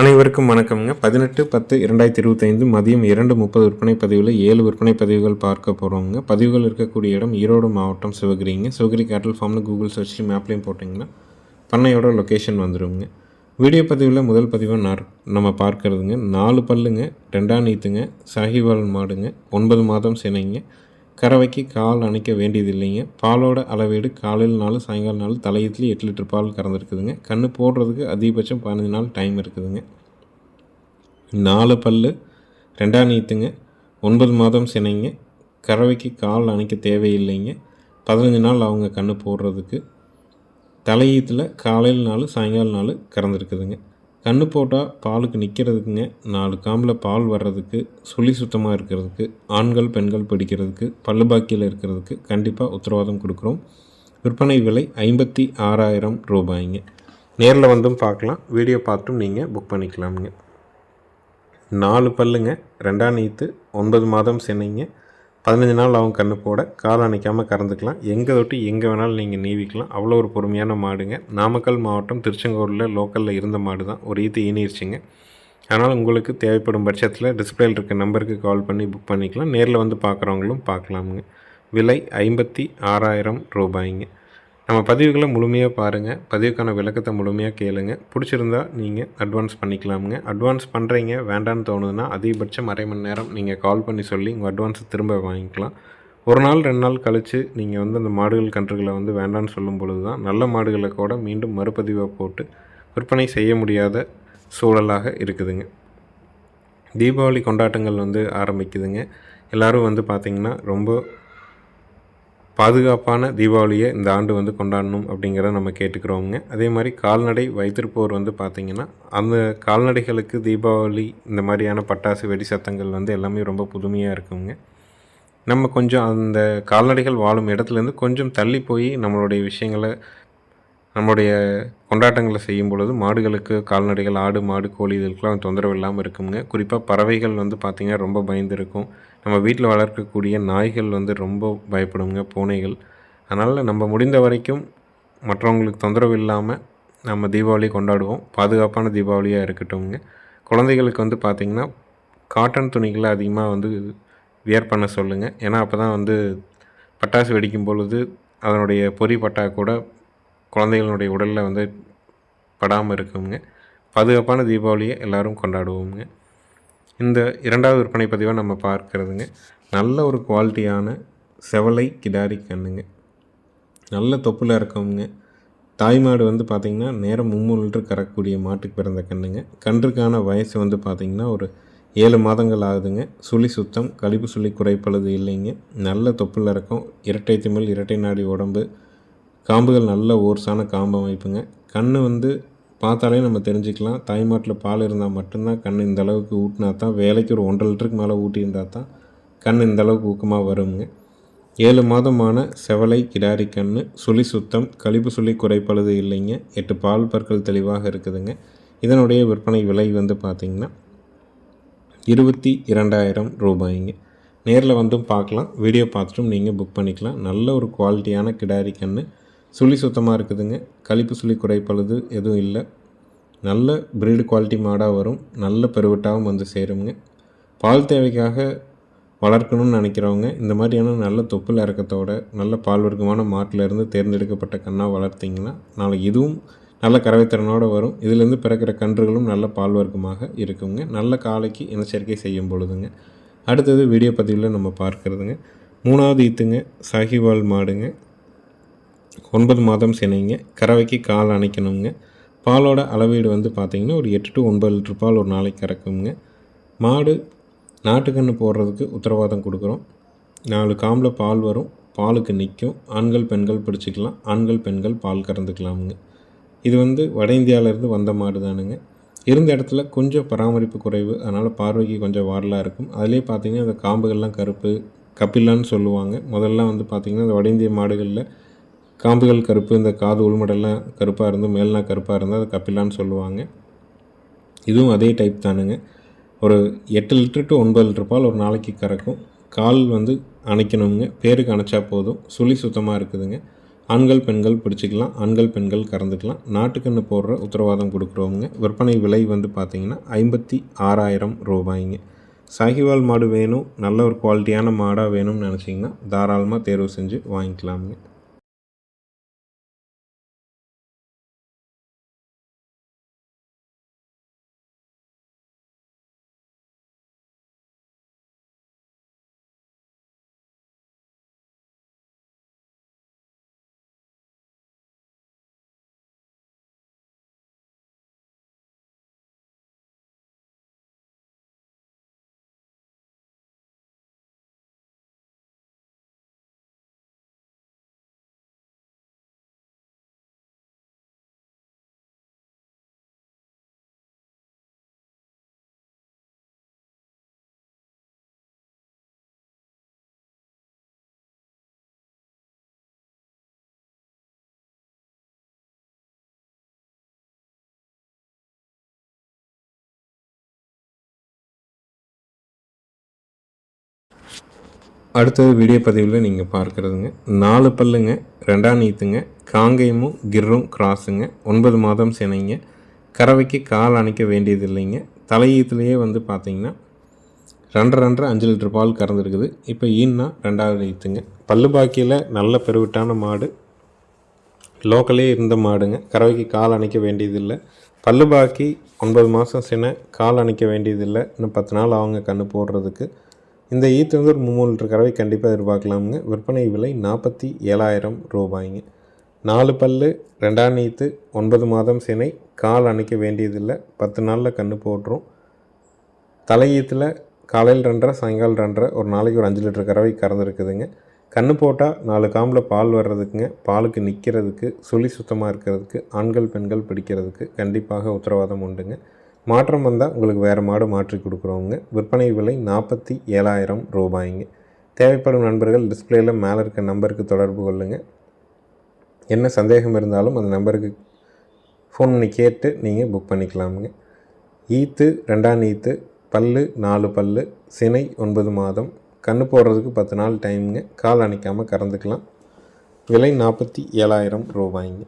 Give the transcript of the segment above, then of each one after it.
அனைவருக்கும் வணக்கம்ங்க. பதினெட்டு பத்து இரண்டாயிரத்தி இருபத்தைந்து மதியம் இரண்டு முப்பது விற்பனை பதிவில் ஏழு விற்பனை பதிவுகள் பார்க்க போகிறோங்க பதிவுகள் இருக்கக்கூடிய இடம் ஈரோடு மாவட்டம் சிவகிரிங்க. சிவகிரி கேட்டல் ஃபார்ம்னு கூகுள் சர்ச் மேப்லேயும் போட்டிங்கன்னா பண்ணையோட லொக்கேஷன் வந்துடுங்க வீடியோ பதிவில் முதல் பதிவாக நான் நம்ம பார்க்கறதுங்க. நாலு பல்லுங்க ரெண்டாம் நீத்துங்க சாகிவால் மாடுங்க ஒன்பது மாதம் சினைங்க. கறவைக்கு கால் அணைக்க வேண்டியதில்லைங்க. பாலோட அளவீடு காலையில் நாள் சாயங்காலம் நாள் தலையத்துலேயே எட்டு லிட்டர் பால் கறந்துருக்குதுங்க. கன்று போடுறதுக்கு அதிகபட்சம் பதினஞ்சு நாள் டைம் இருக்குதுங்க. நாலு பல்லு ரெண்டாம் நீத்துங்க. ஒன்பது மாதம் சினைங்க. கறவைக்கு கால் அணைக்க தேவையில்லைங்க. பதினஞ்சு நாள் அவங்க கன்று போடுறதுக்கு. தலையீத்தில் காலையில் நாள் சாயங்காலம் நாள் கறந்துருக்குதுங்க. கன்று போட்டால் பாலுக்கு நிற்கிறதுக்குங்க நாலு காம்பில் பால் வர்றதுக்கு சுழி சுத்தமாக இருக்கிறதுக்கு ஆண்கள் பெண்கள் பிடிக்கிறதுக்கு பல்லு பாக்கியில் இருக்கிறதுக்கு கண்டிப்பாக உத்தரவாதம் கொடுக்குறோம். விற்பனை விலை ஐம்பத்தி ஆறாயிரம் ரூபாய்ங்க. நேரில் வந்தும் பார்க்கலாம். வீடியோ பார்த்தும் நீங்கள் புக் பண்ணிக்கலாமுங்க. நாலு பல்லுங்க ரெண்டாம் நீத்து ஒன்பது மாதம் சென்னைங்க. பதினஞ்சு நாள் அவங்க கண்ணு போட கால் அணைக்காமல் கறந்துக்கலாம். எங்கே தொட்டு எங்கே வேணாலும் நீங்கள் நீவிக்கலாம். அவ்வளோ ஒரு பொறுமையான மாடுங்க. நாமக்கல் மாவட்டம் திருச்செங்கோடில் லோக்கலில் இருந்த மாடு தான் ஒரு ஈத்து ஈனிருச்சுங்க. அதனால் உங்களுக்கு தேவைப்படும் பட்சத்தில் டிஸ்பிளேயில் இருக்க நம்பருக்கு கால் பண்ணி புக் பண்ணிக்கலாம். நேரில் வந்து பார்க்குறவங்களும் பார்க்கலாமுங்க விலை ஐம்பத்தி ஆறாயிரம் ரூபாய்ங்க. நம்ம பதிவுகளை முழுமையாக பாருங்கள் பதிவுக்கான விளக்கத்தை முழுமையாக கேளுங்க. பிடிச்சிருந்தா நீங்கள் அட்வான்ஸ் பண்ணிக்கலாமுங்க. அட்வான்ஸ் பண்ணுறீங்க வேண்டான்னு தோணுதுன்னா அதிகபட்சம் அரை மணி நேரம் நீங்கள் கால் பண்ணி சொல்லி உங்கள் அட்வான்ஸை திரும்ப வாங்கிக்கலாம். ஒரு நாள் ரெண்டு நாள் கழித்து நீங்கள் வந்து அந்த மாடுகள் கன்றுகளை வந்து வேண்டான்னு சொல்லும் பொழுது தான் நல்ல மாடுகளை கூட மீண்டும் மறுபதிவாக போட்டு விற்பனை செய்ய முடியாத சூழலாக இருக்குதுங்க. தீபாவளி கொண்டாட்டங்கள் வந்து ஆரம்பிக்குதுங்க. எல்லோரும் வந்து பார்த்திங்கன்னா ரொம்ப பாதுகாப்பான தீபாவளியை இந்த ஆண்டு வந்து கொண்டாடணும் அப்படிங்கிறத நம்ம கேட்டுக்கிறோங்க அதே மாதிரி கால்நடை வைத்திருப்போர் வந்து பார்த்திங்கன்னா அந்த கால்நடைகளுக்கு தீபாவளி இந்த மாதிரியான பட்டாசு வெடி சத்தங்கள் வந்து எல்லாமே ரொம்ப புதுமையாக இருக்குங்க. நம்ம கொஞ்சம் அந்த கால்நடைகள் வாழும் இடத்துலேருந்து கொஞ்சம் தள்ளி போய் நம்மளுடைய விஷயங்களை நம்முடைய கொண்டாட்டங்களை செய்யும் பொழுது மாடுகளுக்கு கால்நடைகள் ஆடு மாடு கோழி இதுக்கெலாம் தொந்தரவு இல்லாமல் இருக்குங்க குறிப்பாக பறவைகள் வந்து பார்த்திங்கன்னா ரொம்ப பயந்து இருக்கும். நம்ம வீட்டில் வளர்க்கக்கூடிய நாய்கள் வந்து ரொம்ப பயப்படுங்க பூனைகள். அதனால் நம்ம முடிந்த வரைக்கும் மற்றவங்களுக்கு தொந்தரவு இல்லாமல் நம்ம தீபாவளி கொண்டாடுவோம். பாதுகாப்பான தீபாவளியாக இருக்கட்டும்ங்க. குழந்தைகளுக்கு வந்து பார்த்திங்கன்னா காட்டன் துணிகளை அதிகமாக வந்து வியர் பண்ண சொல்லுங்கள் ஏன்னா அப்போ தான் வந்து பட்டாசு வெடிக்கும் பொழுது அதனுடைய பொறி பட்டா கூட குழந்தைகளுடைய உடலில் வந்து படாமல் இருக்குங்க. பாதுகாப்பான தீபாவளியை எல்லோரும் கொண்டாடுவோங்க இந்த இரண்டாவது விற்பனை பதிவாக நம்ம பார்க்குறதுங்க. நல்ல ஒரு குவாலிட்டியான செவலை கிடாரி கண்ணுங்க. நல்ல தொப்பில் இருக்கவங்க. தாய்மாடு வந்து பார்த்திங்கன்னா நேரம் மும்மூணு கறக்கூடிய கறக்கக்கூடிய மாட்டுக்கு பிறந்த கண்ணுங்க. கன்றுக்கான வயசு வந்து பார்த்திங்கன்னா ஒரு ஏழு மாதங்கள் ஆகுதுங்க. சுழி சுத்தம் கழிப்பு சுழி குறைப்பழுது இல்லைங்க. நல்ல தொப்பில் இருக்கும். இரட்டை திமிழ் இரட்டை நாடி உடம்பு காம்புகள் நல்ல ஓர்ஸான காம்பு அமைப்புங்க. கண் வந்து பார்த்தாலே நம்ம தெரிஞ்சுக்கலாம். தாய்மாட்டில் பால் இருந்தால் மட்டும்தான் கண் இந்த அளவுக்கு ஊட்டினா தான் வேலைக்கு ஒரு ஒன்றரை லிட்டருக்கு மேலே ஊட்டியிருந்தால் தான் கண் இந்த அளவுக்கு ஊக்கமாக வருங்க ஏழு மாதமான செவலை கிடாரி கண் சுழி சுத்தம் கழிப்பு சுழி குறைப்பழுது இல்லைங்க. எட்டு பால் பற்கள் தெளிவாக இருக்குதுங்க. இதனுடைய விற்பனை விலை வந்து பார்த்திங்கன்னா இருபத்தி இரண்டாயிரம் ரூபாய்ங்க. நேரில் வந்தும் பார்க்கலாம். வீடியோ பார்த்துட்டும் நீங்கள் புக் பண்ணிக்கலாம். நல்ல ஒரு குவாலிட்டியான கிடாரி கன்று சுழி சுத்தமாக இருக்குதுங்க. கழிப்பு சுழி குறைப்பழுது எதுவும் இல்லை. நல்ல ப்ரீடு குவாலிட்டி மாடாக வரும். நல்ல பெருவிட்டாகவும் வந்து சேருங்க. பால் தேவைக்காக வளர்க்கணும்னு நினைக்கிறவங்க இந்த மாதிரியான நல்ல தொப்புள் இறக்கத்தோட நல்ல பால் வர்க்கமான மாட்டிலேருந்து தேர்ந்தெடுக்கப்பட்ட கண்ணாக வளர்த்திங்கன்னா நாளைக்கு இதுவும் நல்ல கறவைத்திறனோடு வரும். இதிலேருந்து பிறக்கிற கன்றுகளும் நல்ல பால் வர்க்கமாக இருக்குங்க. நல்ல காலைக்கு இனச்சேர்க்கை செய்யும் பொழுதுங்க. அடுத்தது வீடியோ பதிவில் நம்ம பார்க்குறதுங்க. மூணாவது ஈத்துங்க. சாகிவால் மாடுங்க. ஒன்பது மாதம் சினைங்க. கறவைக்கு கால் அணைக்கணுங்க. பாலோட அளவீடு வந்து பார்த்திங்கன்னா ஒரு எட்டு டு ஒன்பது லிட்டர் பால் ஒரு நாளைக்கு கறக்குங்க. மாடு நாட்டுக்கன்று போடுறதுக்கு உத்தரவாதம் கொடுக்குறோம். நாலு காம்பில் பால் வரும். பாலுக்கு நிற்கும் ஆண்கள் பெண்கள் பிடிச்சிக்கலாம். ஆண்கள் பெண்கள் பால் கறந்துக்கலாமுங்க. இது வந்து வட இந்தியாவிலேருந்து வந்த மாடு தானுங்க இருந்த இடத்துல கொஞ்சம் பராமரிப்பு குறைவு. அதனால் பார்வைக்கு கொஞ்சம் வாரலாக இருக்கும். அதிலே பார்த்திங்கன்னா அந்த காம்புகள்லாம் கருப்பு கப்பில்லான்னு சொல்லுவாங்க. முதல்ல வந்து பார்த்திங்கன்னா அந்த வட இந்திய மாடுகளில் காம்புகள் கருப்பு இந்த காது உள்மடெல்லாம் கருப்பாக இருந்து மேல்னா கருப்பாக இருந்தால் அது கப்பிலான்னு சொல்லுவாங்க. இதுவும் அதே டைப் தானுங்க. ஒரு எட்டு லிட்டர் டு ஒன்பது லிட்டர் பால் ஒரு நாளைக்கு கறக்கும். கால் வந்து அணைக்கணுங்க. பேருக்கு அணைச்சா போதும். சுழி சுத்தமாக இருக்குதுங்க. ஆண்கள் பெண்கள் பிடிச்சிக்கலாம். ஆண்கள் பெண்கள் கறந்துக்கலாம். நாட்டுக்கன்று போடுற உத்தரவாதம் கொடுக்குறவங்க. விற்பனை விலை வந்து பார்த்திங்கன்னா ஐம்பத்தி ஆறாயிரம் ரூபாய்ங்க. சாகிவால் மாடு வேணும். நல்ல ஒரு குவாலிட்டியான மாடாக வேணும்னு நினச்சிங்கன்னா தாராளமாக தேர்வு செஞ்சு வாங்கிக்கலாமுங்க. அடுத்தது வீடியோ பதிவில் நீங்கள் பார்க்குறதுங்க. நாலு பல்லுங்க ரெண்டாம் நீத்துங்க காங்கேயமும் கிர்ரும் கிராஸுங்க ஒன்பது மாதம் சினைங்க. கறவைக்கு கால் அணைக்க வேண்டியது இல்லைங்க தலையீத்துலேயே வந்து பார்த்தீங்கன்னா ரெண்டரை ரெண்டரை அஞ்சு லிட்டர் பால் கறந்துருக்குது. இப்போ ஈன்னா ரெண்டாவது ஈத்துங்க பல்லு பாக்கியில் நல்ல பெருவிட்டான மாடு. லோக்கலே இருந்த மாடுங்க. கறவைக்கு கால் அணைக்க வேண்டியதில்லை. பல்லு பாக்கி ஒன்பது மாதம் சினை கால் அணைக்க வேண்டியதில்லை இன்னும் பத்து நாள் அவங்க கன்று போடுறதுக்கு. இந்த ஈத்து வந்து ஒரு மூணு லிட்டர் கறவை கண்டிப்பாக எதிர்பார்க்கலாமுங்க. விற்பனை விலை நாற்பத்தி ஏழாயிரம் ரூபாய்ங்க. நாலு பல்லு ரெண்டாம் நீத்து ஒன்பது மாதம் சினை கால் அணைக்க வேண்டியதில்லை. பத்து நாளில் கன்று போட்டுரும். தலையீத்தில் காலையில் ரெண்டரை சாயங்காலம் ரெண்டரை ஒரு நாளைக்கு ஒரு அஞ்சு லிட்டர் கறவை கறந்துருக்குதுங்க. கன்று போட்டால் நாலு காம்பில் பால் வர்றதுக்குங்க. பாலுக்கு நிற்கிறதுக்கு சுழி சுத்தமாக இருக்கிறதுக்கு ஆண்கள் பெண்கள் பிடிக்கிறதுக்கு கண்டிப்பாக உத்தரவாதம் உண்டுங்க. மாற்றம் வந்தால் உங்களுக்கு வேறு மாடு மாற்றி கொடுக்குறவங்க. விற்பனை விலை நாற்பத்தி ஏழாயிரம் ரூபாய்ங்க. தேவைப்படும் நண்பர்கள் டிஸ்பிளேயில் மேலே இருக்க நம்பருக்கு தொடர்பு கொள்ளுங்கள் என்ன சந்தேகம் இருந்தாலும் அந்த நம்பருக்கு ஃபோன் பண்ணி கேட்டு நீங்கள் புக் பண்ணிக்கலாமுங்க. ஈத்து ரெண்டாம் ஈத்து பல்லு நாலு பல்லு சினை ஒன்பது மாதம். கண்ணு போடுறதுக்கு பத்து நாள் டைமுங்க. கால் அணைக்காமல் கறந்துக்கலாம். விலை நாற்பத்தி ஏழாயிரம் ரூபாய்ங்க.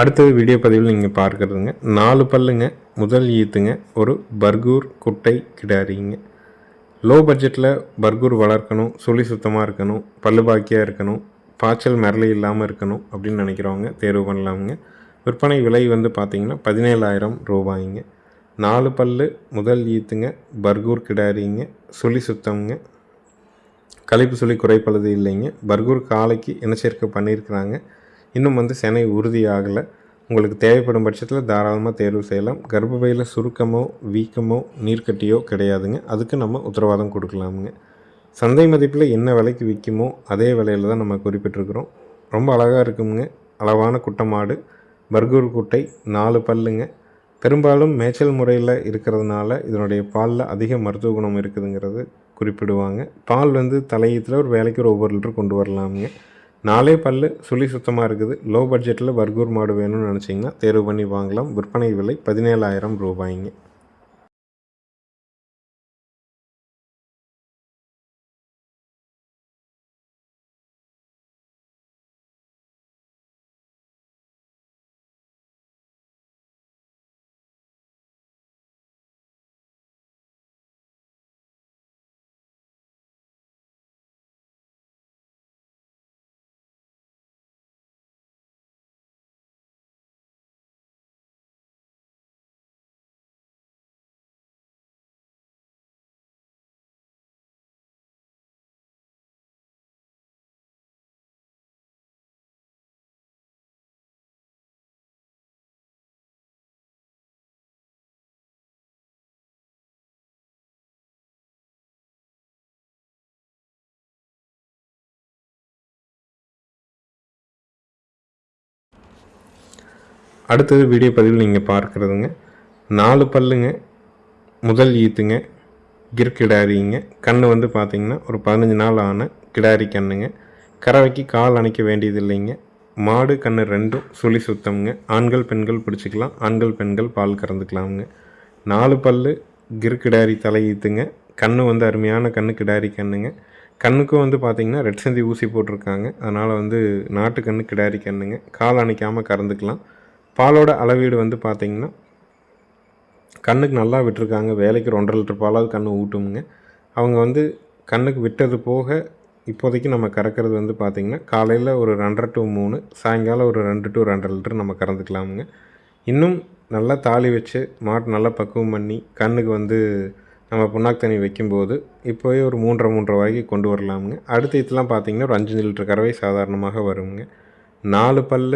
அடுத்தது வீடியோ பதிவில் நீங்கள் பார்க்குறதுங்க. நாலு பல்லுங்க முதல் ஈத்துங்க ஒரு பர்கூர் குட்டை கிடாரிங்க. லோ பட்ஜெட்டில் பர்கூர் வளர்க்கணும் சுழி சுத்தமாக இருக்கணும் பல்லு பாக்கியாக இருக்கணும் பாய்ச்சல் மிரளி இல்லாமல் இருக்கணும் அப்படின்னு நினைக்கிறவங்க தேர்வு பண்ணலாமுங்க. விற்பனை விலை வந்து பார்த்திங்கன்னா பதினேழாயிரம் ரூபாய்ங்க. நாலு பல்லு முதல் ஈத்துங்க பர்கூர் கிடாரிங்க சுழி சுத்தம்ங்க. கழிப்பு சுழி குறைப்பழுது இல்லைங்க. பர்கூர் காலைக்கு இனச்சேர்க்கை பண்ணியிருக்கிறாங்க. இன்னும் வந்து செனை உறுதியாகலை. உங்களுக்கு தேவைப்படும் பட்சத்தில் தாராளமாக தேர்வு செய்யலாம். கர்ப்பப்பையில் சுருக்கமோ வீக்கமோ நீர்க்கட்டியோ கிடையாதுங்க. அதுக்கு நம்ம உத்தரவாதம் கொடுக்கலாமுங்க. சந்தை மதிப்பில் என்ன விலைக்கு விற்குமோ அதே விலையில் தான் நம்ம குறிப்பிட்டிருக்கிறோம். ரொம்ப அழகாக இருக்குங்க அளவான குட்டமாடு பர்கூர் குட்டை நாலு பல்லுங்க. பெரும்பாலும் மேய்ச்சல் முறையில் இருக்கிறதுனால இதனுடைய பாலில் அதிக மருத்துவ குணம் இருக்குதுங்கிறது குறிப்பிடுவாங்க. பால் வந்து தலையத்தில் ஒரு வேலைக்கு ஒரு ஒவ்வொரு லிட்டர் கொண்டு வரலாமுங்க. நாலே பல்லு சுழி சுத்தமாக இருக்குது. லோ பட்ஜெட்டில் பர்கூர் மாடு வேணும்னு நினச்சிங்கன்னா தேர்வு பண்ணி வாங்கலாம். விற்பனை விலை பதினேழாயிரம் ரூபாய்ங்க. அடுத்தது வீடியோ பதிவில் நீங்கள் பார்க்குறதுங்க. நாலு பல்லுங்க முதல் ஈத்துங்க கிர் கிடாரிங்க. கண் வந்து பார்த்திங்கன்னா ஒரு பதினஞ்சு நாள் ஆன கிடாரி கண்ணுங்க. கறவைக்கு கால் அணைக்க வேண்டியது இல்லைங்க மாடு கன்று ரெண்டும் சுழி சுத்தம்ங்க. ஆண்கள் பெண்கள் பிடிச்சிக்கலாம். ஆண்கள் பெண்கள் பால் கறந்துக்கலாமுங்க. நாலு பல்லு கிர் கிடாரி தலையீத்துங்க கண்ணு வந்து அருமையான கண்ணு கிடாரி கண்ணுங்க. கண்ணுக்கும் வந்து பார்த்திங்கன்னா ரெட் சந்தி ஊசி போட்டிருக்காங்க. அதனால் வந்து நாட்டு கண்ணு கிடாரி கண்ணுங்க. கால் அணைக்காமல் கறந்துக்கலாம். பாலோட அளவீடு வந்து பார்த்திங்கன்னா கண்ணுக்கு நல்லா விட்டுருக்காங்க. வேலைக்கு ஒன்றரை லிட்டர் பாலாவது கண்ணு ஊட்டுமுங்க. அவங்க வந்து கண்ணுக்கு விட்டது போக இப்போதைக்கு நம்ம கறக்கிறது வந்து பார்த்திங்கன்னா காலையில் ஒரு ரெண்டரை டு மூணு சாயங்காலம் ஒரு ரெண்டு டு ரெண்டரை லிட்டர் நம்ம கறந்துக்கலாமுங்க. இன்னும் நல்லா தாலி வச்சு மாட்டு நல்லா பக்குவம் பண்ணி கண்ணுக்கு வந்து நம்ம புண்ணாக்கு தண்ணி வைக்கும்போது இப்போவே ஒரு மூன்றரை மூன்றரை வரைக்கும் கொண்டு வரலாமுங்க. அடுத்த ஈத்துலாம் பார்த்திங்கன்னா ஒரு அஞ்சு லிட்டர் கறவை சாதாரணமாக வருங்க. நாலு பல்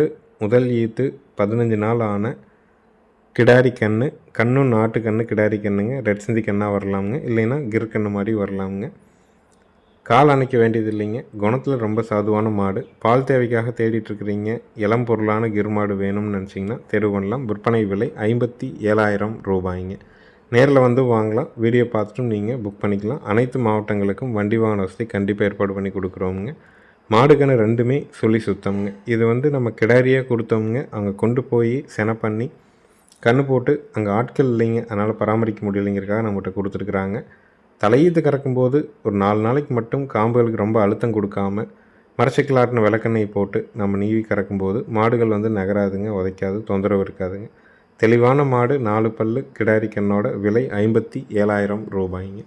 முதல் ஈத்து பதினஞ்சு நாள் ஆன கிடாரி கன்று கண்ணும் நாட்டு கன்று கிடாரி கன்றுங்க ரெட் சிந்தி கண்ணாக வரலாமுங்க. இல்லைன்னா கிர் கன்று மாதிரி வரலாமுங்க. கால் அணைக்க வேண்டியது இல்லைங்க குணத்தில் ரொம்ப சாதுவான மாடு. பால் தேவைக்காக தேடிட்டுருக்கிறீங்க. இளம் பொருளான கிர் மாடு வேணும்னு நினச்சிங்கன்னா தெரு பண்ணலாம். விற்பனை விலை ஐம்பத்தி ஏழாயிரம் ரூபாய்ங்க. நேரில் வந்து வாங்கலாம். வீடியோ பார்த்துட்டும் நீங்கள் புக் பண்ணிக்கலாம். அனைத்து மாவட்டங்களுக்கும் வண்டி வாகன வசதி கண்டிப்பாக ஏற்பாடு பண்ணி கொடுக்குறோமுங்க. மாடுக்கணு ரெண்டுமே சொல்லி சுத்தமுங்க. இது வந்து நம்ம கிடாரியாக கொடுத்தோமுங்க. அங்கே கொண்டு போய் செனை பண்ணி கன்று போட்டு அங்கே ஆட்கள் இல்லைங்க. அதனால் பராமரிக்க முடியலைங்கிறக்காக நம்மகிட்ட கொடுத்துருக்குறாங்க. தலையீத்து கறக்கும்போது ஒரு நாலு நாளைக்கு மட்டும் காம்புகளுக்கு ரொம்ப அழுத்தம் கொடுக்காம மரச்சக்கிலாட்டின விளக்கெண்ணெய் போட்டு நம்ம நீவி கறக்கும்போது மாடுகள் வந்து நகராதுங்க உதைக்காது தொந்தரவு இருக்காதுங்க. தெளிவான மாடு நாலு பல்லு கிடாரி கண்ணோட விலை ஐம்பத்தி ஏழாயிரம் ரூபாய்ங்க.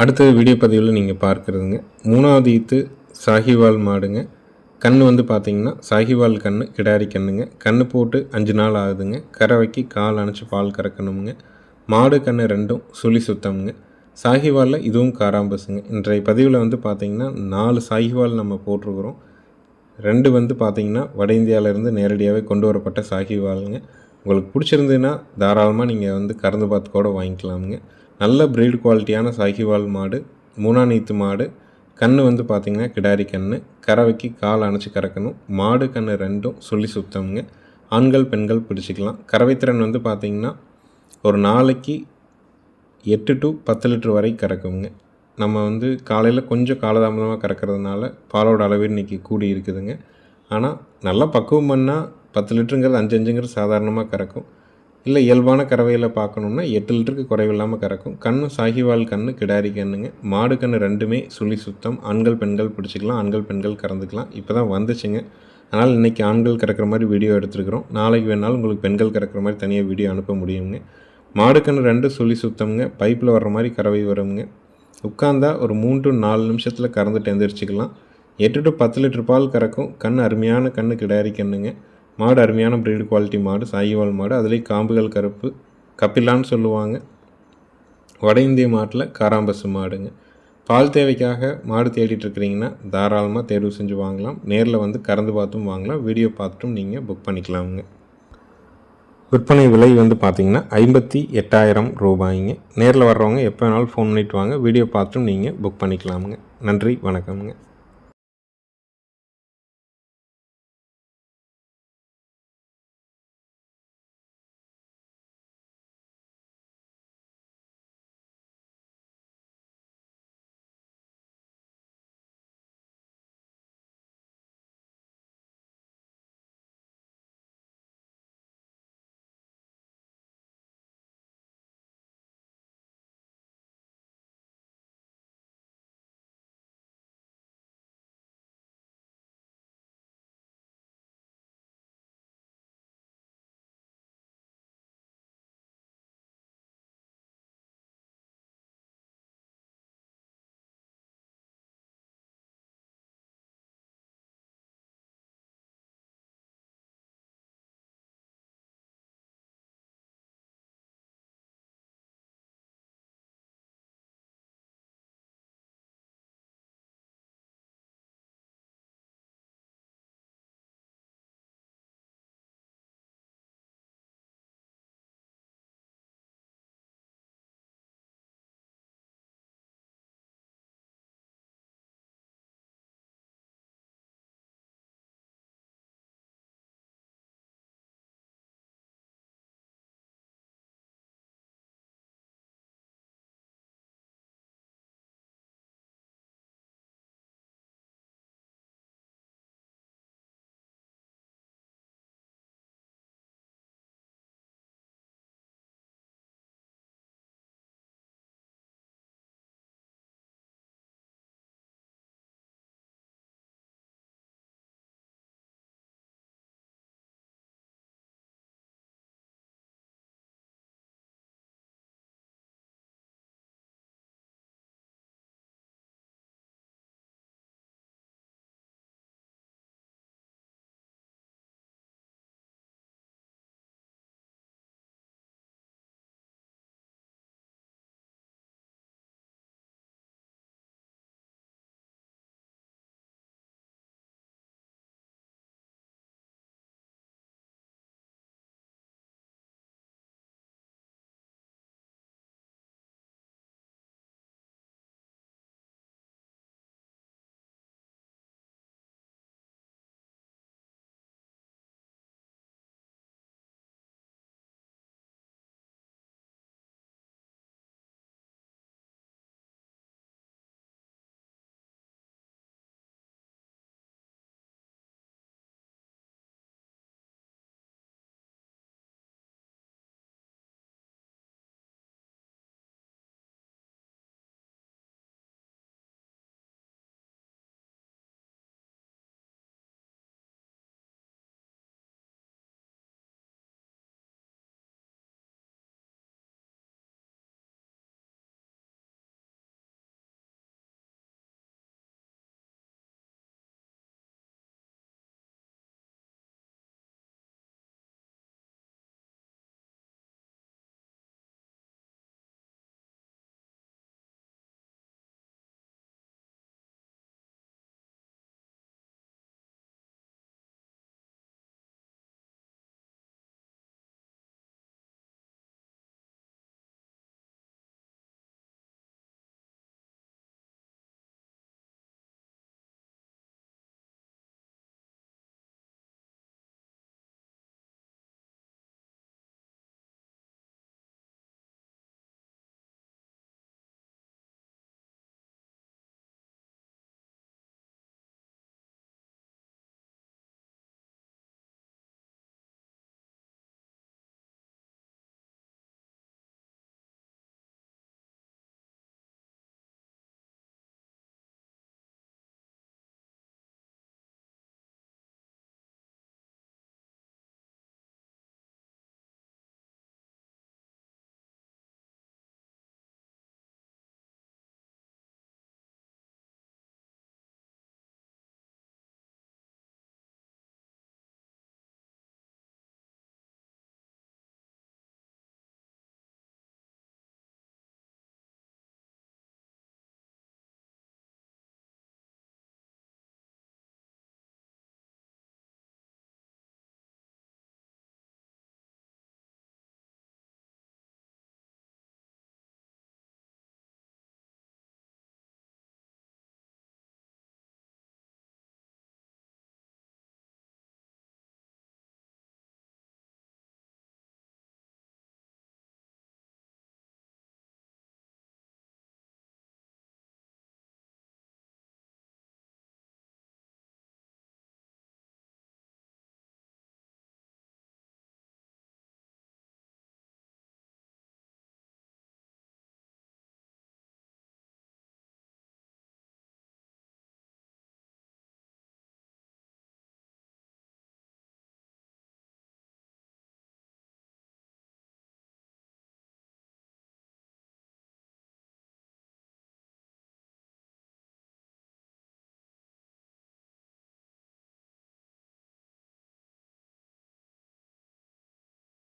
அடுத்தது வீடியோ பதிவில் நீங்கள் பார்க்குறதுங்க. மூணாவது ஈத்து சாகிவால் மாடுங்க. கண் வந்து பார்த்தீங்கன்னா சாகிவால் கண் கிடாரி கண்ணுங்க. கண் போட்டு அஞ்சு நாள் ஆகுதுங்க. கறவைக்கு கால் அணைச்சி பால் கறக்கணுங்க மாடு கண் ரெண்டும் சுழி சுத்தமுங்க. சாகிவாலில் இதுவும் காராம்பஸுங்க இன்றைய பதிவில் வந்து பார்த்திங்கன்னா நாலு சாகிவால் நம்ம போட்டிருக்கிறோம். ரெண்டு வந்து பார்த்திங்கன்னா வட இந்தியாவிலேருந்து நேரடியாகவே கொண்டு வரப்பட்ட சாகிவாலுங்க. உங்களுக்கு பிடிச்சிருந்ததுன்னா தாராளமாக நீங்கள் வந்து கறந்து பார்த்து கூட வாங்கிக்கலாமுங்க. நல்ல ப்ரீடு குவாலிட்டியான சாகிவால் மாடு மூணாநீத்து மாடு கன்று வந்து பார்த்திங்கன்னா கிடாரி கன்று கறவைக்கு கால் அணைச்சி கறக்கணும். மாடு கன்று ரெண்டும் சொல்லி சுத்தமுங்க. ஆண்கள் பெண்கள் பிடிச்சிக்கலாம். கறவைத்திறன் வந்து பார்த்திங்கன்னா ஒரு நாளைக்கு எட்டு டு பத்து லிட்டர் வரை கறக்குங்க. நம்ம வந்து காலையில் கொஞ்சம் காலதாமதமாக கறக்கிறதுனால பாலோட அளவு இன்றைக்கி கூடி இருக்குதுங்க. ஆனால் நல்லா பக்குவம் பண்ணால் பத்து லிட்டருங்கிறது அஞ்சு அஞ்சுங்கிறது சாதாரணமாக கறக்கும். இல்லை இயல்பான கறவையில் பார்க்கணுன்னா எட்டு லிட்டருக்கு குறைவில்லாமல் கறக்கும். கண்ணு சாகிவால் கண்ணு கிடாரி கண்ணுங்க. மாடு கண்ணு ரெண்டுமே சுழி சுத்தம். ஆண்கள் பெண்கள் பிடிச்சிக்கலாம் ஆண்கள் பெண்கள் கறந்துக்கலாம். இப்போ தான் வந்துச்சுங்க. அதனால் இன்றைக்கி ஆண்கள் கறக்கிற மாதிரி வீடியோ எடுத்துருக்குறோம். நாளைக்கு வேணாலும் உங்களுக்கு பெண்கள் கறக்கிற மாதிரி தனியாக வீடியோ அனுப்ப முடியுங்க. மாடு கண்ணு ரெண்டு சுழி சுத்தம்ங்க. பைப்பில் வர்ற மாதிரி கறவை வருங்க. உட்காந்தா ஒரு மூணு டு நாலு நிமிஷத்தில் கறந்துட்டு எந்திரிச்சிக்கலாம். எட்டு டு பத்து லிட்டர் பால் கறக்கும். கண் அருமையான கண்ணு கிடாரி கண்ணுங்க. மாடு அருமையான ப்ரீடு குவாலிட்டி மாடு சாயிவால் மாடு. அதுலேயும் காம்புகள் கருப்பு. கப்பிலான்னு சொல்லுவாங்க. வட இந்திய மாட்டில் காராம்பசு மாடுங்க. பால் தேவைக்காக மாடு தேடிட்டுருக்கிறீங்கன்னா தாராளமாக தேர்வு செஞ்சு வாங்கலாம். நேரில் வந்து கறந்து பார்த்தும் வாங்கலாம். வீடியோ பார்த்துட்டும் நீங்கள் புக் பண்ணிக்கலாமுங்க. விற்பனை விலை வந்து பார்த்தீங்கன்னா ஐம்பத்தி எட்டாயிரம் ரூபாய்ங்க. நேரில் வர்றவங்க எப்போ வேணாலும் ஃபோன் பண்ணிட்டு வாங்க. வீடியோ பார்த்துட்டும் நீங்கள் புக் பண்ணிக்கலாமுங்க. நன்றி வணக்கம்ங்க.